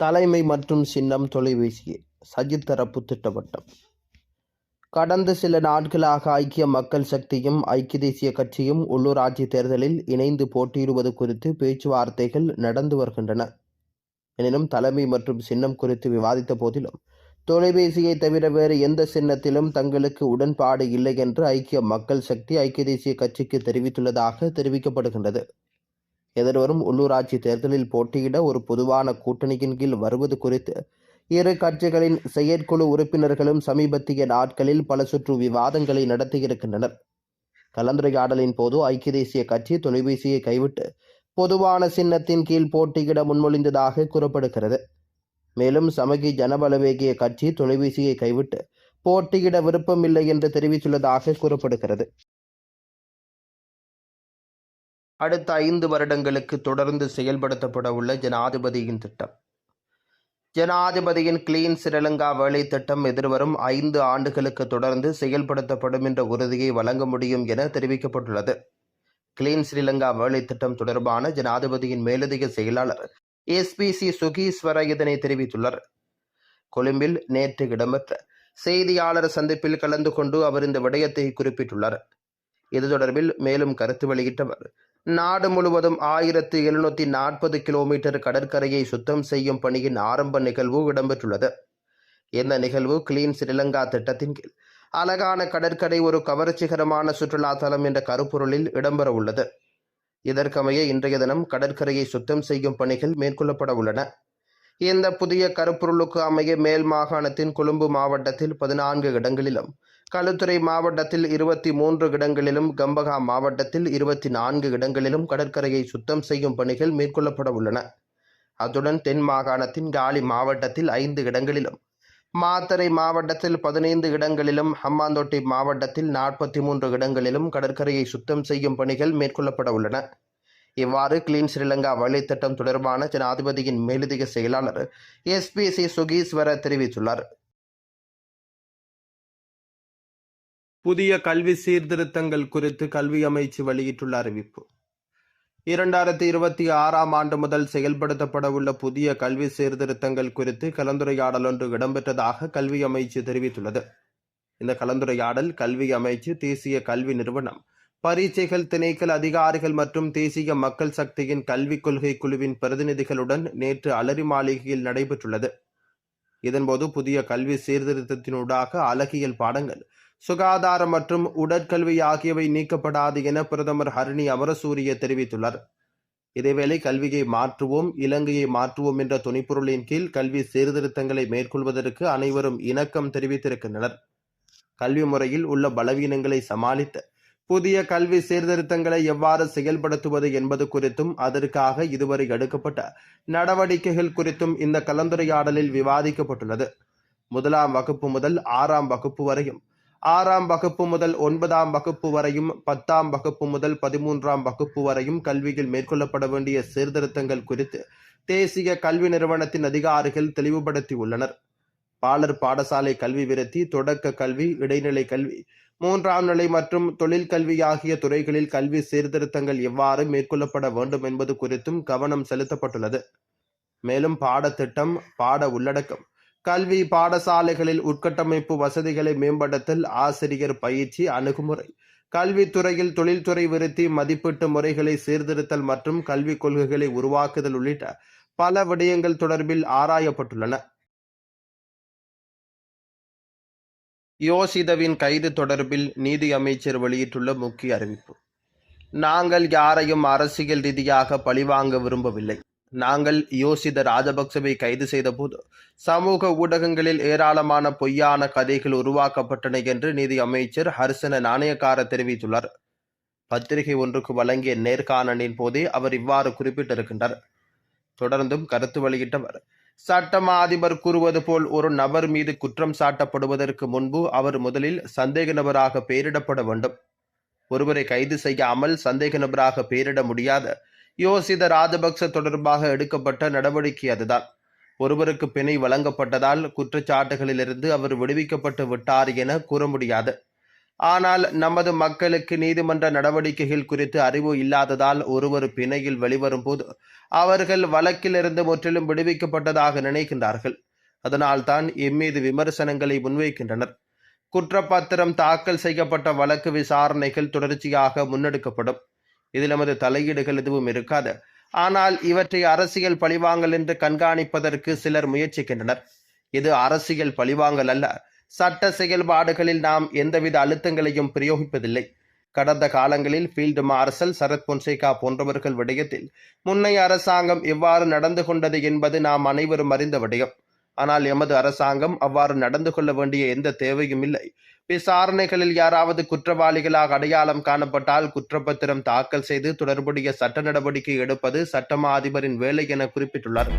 தலைமை மற்றும் சின்னம் தொலைபேசி சஜித் தரப்பு திட்டவட்டம். கடந்த சில நாட்களாக ஐக்கிய மக்கள் சக்தியும் ஐக்கிய தேசிய கட்சியும் உள்ளூராட்சி தேர்தலில் இணைந்து போட்டியிடுவது குறித்து பேச்சுவார்த்தைகள் நடந்து வருகின்றன. எனினும் தலைமை மற்றும் சின்னம் குறித்து விவாதித்த போதிலும் தொலைபேசியை தவிர வேறு எந்த சின்னத்திலும் தங்களுக்கு உடன்பாடு இல்லை என்று ஐக்கிய மக்கள் சக்தி ஐக்கிய தேசிய கட்சிக்கு தெரிவித்துள்ளதாக தெரிவிக்கப்படுகின்றது. எதிர்வரும் உள்ளூராட்சி தேர்தலில் போட்டியிட ஒரு பொதுவான கூட்டணியின் கீழ் வருவது குறித்து இரு கட்சிகளின் செயற்குழு உறுப்பினர்களும் சமீபத்திய நாட்களில் பல சுற்று விவாதங்களை நடத்தியிருக்கின்றனர். கலந்துரையாடலின் போது ஐக்கிய தேசிய கட்சி தொலைபேசியை கைவிட்டு பொதுவான சின்னத்தின் கீழ் போட்டியிட முன்மொழிந்ததாக கூறப்படுகிறது. மேலும் சமகி ஜனபலவேகிய கட்சி தொலைபேசியை கைவிட்டு போட்டியிட விருப்பமில்லை என்று தெரிவித்துள்ளதாக கூறப்படுகிறது. அடுத்த ஐந்து வருடங்களுக்கு தொடர்ந்து செயல்படுத்தப்பட உள்ள ஜனாதிபதியின் திட்டம். ஜனாதிபதியின் கிளீன் ஸ்ரீலங்கா வேலை திட்டம் எதிர்வரும் ஐந்து ஆண்டுகளுக்கு தொடர்ந்து செயல்படுத்தப்படும் என்ற உறுதியை வழங்க முடியும் என தெரிவிக்கப்பட்டுள்ளது. கிளீன் ஸ்ரீலங்கா வேலை திட்டம் தொடர்பான ஜனாதிபதியின் மேலதிக செயலாளர் எஸ்பிசி சுகீஸ்வர இதனை தெரிவித்துள்ளார். கொழும்பில் நேற்று இடம்பெற்ற செய்தியாளர் சந்திப்பில் கலந்து கொண்டு அவர் இந்த விடயத்தை குறிப்பிட்டுள்ளார். இது தொடர்பில் மேலும் கருத்து வெளியிட்டவர் நாடு முழுவதும் ஆயிரத்து எழுநூற்றி நாற்பது கிலோமீட்டர் கடற்கரையை சுத்தம் செய்யும் பணியின் ஆரம்ப நிகழ்வு இடம்பெற்றுள்ளது. இந்த நிகழ்வு கிளீன் ஸ்ரீலங்கா திட்டத்தின் கீழ் அழகான கடற்கரை ஒரு கவர்ச்சிகரமான சுற்றுலா தலம் என்ற கருப்பொருளில் இடம்பெற உள்ளது இதற்கமைய இன்றைய தினம் கடற்கரையை சுத்தம் செய்யும் பணிகள் மேற்கொள்ளப்பட உள்ளன. இந்த புதிய கருப்பொருளுக்கு அமைய மேல் மாகாணத்தின் கொழும்பு மாவட்டத்தில் பதினான்கு இடங்களிலும் களுத்துறை மாவட்டத்தில் இருபத்தி மூன்று இடங்களிலும் கம்பகா மாவட்டத்தில் இருபத்தி நான்கு இடங்களிலும் கடற்கரையை சுத்தம் செய்யும் பணிகள் மேற்கொள்ளப்பட உள்ளன. அத்துடன் தென் மாகாணத்தின் காலி மாவட்டத்தில் ஐந்து இடங்களிலும் மாத்தறை மாவட்டத்தில் பதினைந்து இடங்களிலும் ஹம்மாந்தோட்டை மாவட்டத்தில் நாற்பத்தி மூன்று இடங்களிலும் கடற்கரையை சுத்தம் செய்யும் பணிகள் மேற்கொள்ளப்பட உள்ளன. இவ்வாறு கிளீன் ஸ்ரீலங்கா வழித்திட்டம் தொடர்பான ஜனாதிபதியின் மேலதிக செயலாளர் எஸ்பிசி சுகீஸ்வர தெரிவித்துள்ளார். புதிய கல்வி சீர்திருத்தங்கள் குறித்து கல்வி அமைச்சு வெளியிட்டுள்ள அறிவிப்பு. இரண்டாயிரத்தி இருபத்தி ஆறாம் ஆண்டு முதல் செயல்படுத்தப்பட உள்ள புதிய கல்வி சீர்திருத்தங்கள் குறித்து கலந்துரையாடல் ஒன்று இடம்பெற்றதாக கல்வி அமைச்சு தெரிவித்துள்ளது. இந்த கலந்துரையாடல் கல்வி அமைச்சு தேசிய கல்வி நிறுவனம் பரீட்சைகள் திணைக்கள் அதிகாரிகள் மற்றும் தேசிய மக்கள் சக்தியின் கல்விக் கொள்கை குழுவின் பிரதிநிதிகளுடன் நேற்று அலரி மாளிகையில் நடைபெற்றுள்ளது. இதன்போது புதிய கல்வி சீர்திருத்தத்தினூடாக அழகியல் பாடங்கள் சுகாதாரம் மற்றும் உடற்கல்வி ஆகியவை நீக்கப்படாது என பிரதமர் ஹரணி அமரசூரிய தெரிவித்துள்ளார். இதேவேளை கல்வியை மாற்றுவோம் இலங்கையை மாற்றுவோம் என்ற துணைப்பொருளின் கீழ் கல்வி சீர்திருத்தங்களை மேற்கொள்வதற்கு அனைவரும் இணக்கம் தெரிவித்திருக்கின்றனர். கல்வி முறையில் உள்ள பலவீனங்களை சமாளித்த புதிய கல்வி சீர்திருத்தங்களை எவ்வாறு செயல்படுத்துவது என்பது குறித்தும் அதற்காக இதுவரை எடுக்கப்பட்ட நடவடிக்கைகள் குறித்தும் இந்த கலந்துரையாடலில் விவாதிக்கப்பட்டுள்ளது. முதலாம் வகுப்பு முதல் ஆறாம் வகுப்பு வரையும் ஆறாம் வகுப்பு முதல் ஒன்பதாம் வகுப்பு வரையும் பத்தாம் வகுப்பு முதல் பதிமூன்றாம் வகுப்பு வரையும் கல்வியில் மேற்கொள்ளப்பட வேண்டிய சீர்திருத்தங்கள் குறித்து தேசிய கல்வி நிறுவனத்தின் அதிகாரிகள் தெளிவுபடுத்தியுள்ளனர். பாலர் பாடசாலை கல்வி விருத்தி தொடக்க கல்வி இடைநிலை கல்வி மூன்றாம் நிலை மற்றும் தொழில் கல்வி ஆகிய துறைகளில் கல்வி சீர்திருத்தங்கள் எவ்வாறு மேற்கொள்ளப்பட வேண்டும் என்பது குறித்தும் கவனம் செலுத்தப்பட்டுள்ளது. மேலும் பாடத்திட்டம் பாட உள்ளடக்கம் கல்வி பாடசாலைகளில் உட்கட்டமைப்பு வசதிகளை மேம்படுத்தல் ஆசிரியர் பயிற்சி அணுகுமுறை. கல்வித்துறையில் தொழில்துறை விருத்தி மதிப்பீட்டு முறைகளை சீர்திருத்தல் மற்றும் கல்விக் கொள்கைகளை உருவாக்குதல் உள்ளிட்ட பல விடயங்கள் தொடர்பில் ஆராயப்பட்டுள்ளன. யோசிதவின் கைது தொடர்பில் நீதி அமைச்சர் வெளியிட்டுள்ள முக்கிய அறிவிப்பு. நாங்கள் யாரையும் அரசியல் ரீதியாக பழிவாங்க விரும்பவில்லை. நாங்கள் யோசித ராஜபக்சவை கைது செய்தபோது சமூக ஊடகங்களில் ஏராளமான பொய்யான கதைகள் உருவாக்கப்பட்டன என்று நிதி அமைச்சர் ஹர்சன நாணயக்கார தெரிவித்துள்ளார். பத்திரிகை ஒன்றுக்கு வழங்கிய நேர்காணலின் போதே அவர் இவ்வாறு குறிப்பிட்டிருக்கின்றார். தொடர்ந்தும் கருத்து வெளியிட்டவர் சட்டம் அதிபர் கூறுவது போல் ஒரு நபர் மீது குற்றம் சாட்டப்படுவதற்கு முன்பு அவர் முதலில் சந்தேக நபராக பெயரிடப்பட வேண்டும். ஒருவரை கைது செய்யாமல் சந்தேக நபராக பெயரிட முடியாத யோசித ராஜபக்ச தொடர்பாக எடுக்கப்பட்ட நடவடிக்கை அதுதான். ஒருவருக்கு பிணை வழங்கப்பட்டதால் குற்றச்சாட்டுகளிலிருந்து அவர் விடுவிக்கப்பட்டு விட்டார் என கூற முடியாது. ஆனால் நமது மக்களுக்கு நீதிமன்ற நடவடிக்கைகள் குறித்து அறிவு இல்லாததால் ஒருவர் பிணையில் வெளிவரும் போது அவர்கள் வழக்கிலிருந்து முற்றிலும் விடுவிக்கப்பட்டதாக நினைக்கின்றார்கள். அதனால்தான் எம்மீது விமர்சனங்களை முன்வைக்கின்றனர். குற்றப்பத்திரம் தாக்கல் செய்யப்பட்ட வழக்கு விசாரணைகள் தொடர்ச்சியாக முன்னெடுக்கப்படும். இதில் நமது தலையீடுகள் எதுவும் இருக்காது. ஆனால் இவற்றை அரசியல் பழிவாங்கல் என்று கண்காணிப்பதற்கு சிலர் முயற்சிக்கின்றனர். இது அரசியல் பழிவாங்கல் அல்ல. சட்ட செயல்பாடுகளில் நாம் எந்தவித அழுத்தங்களையும் பிரயோகிப்பதில்லை. கடந்த காலங்களில் ஃபீல்டு மார்ஷல் சரத் பொன்சேகா போன்றவர்கள் விடயத்தில் முன்னைய அரசாங்கம் எவ்வாறு நடந்து கொண்டது என்பது நாம் அனைவரும் அறிந்த விடயம். ஆனால் எமது அரசாங்கம் அவ்வாறு நடந்து கொள்ள வேண்டிய எந்த தேவையும் இல்லை. விசாரணைகளில் யாராவது குற்றவாளிகளாக அடையாளம் காணப்பட்டால் குற்றப்பத்திரம் தாக்கல் செய்து தொடர்புடைய சட்ட நடவடிக்கை எடுப்பது சட்டமா அதிபரின் வேலை என குறிப்பிட்டுள்ளார்.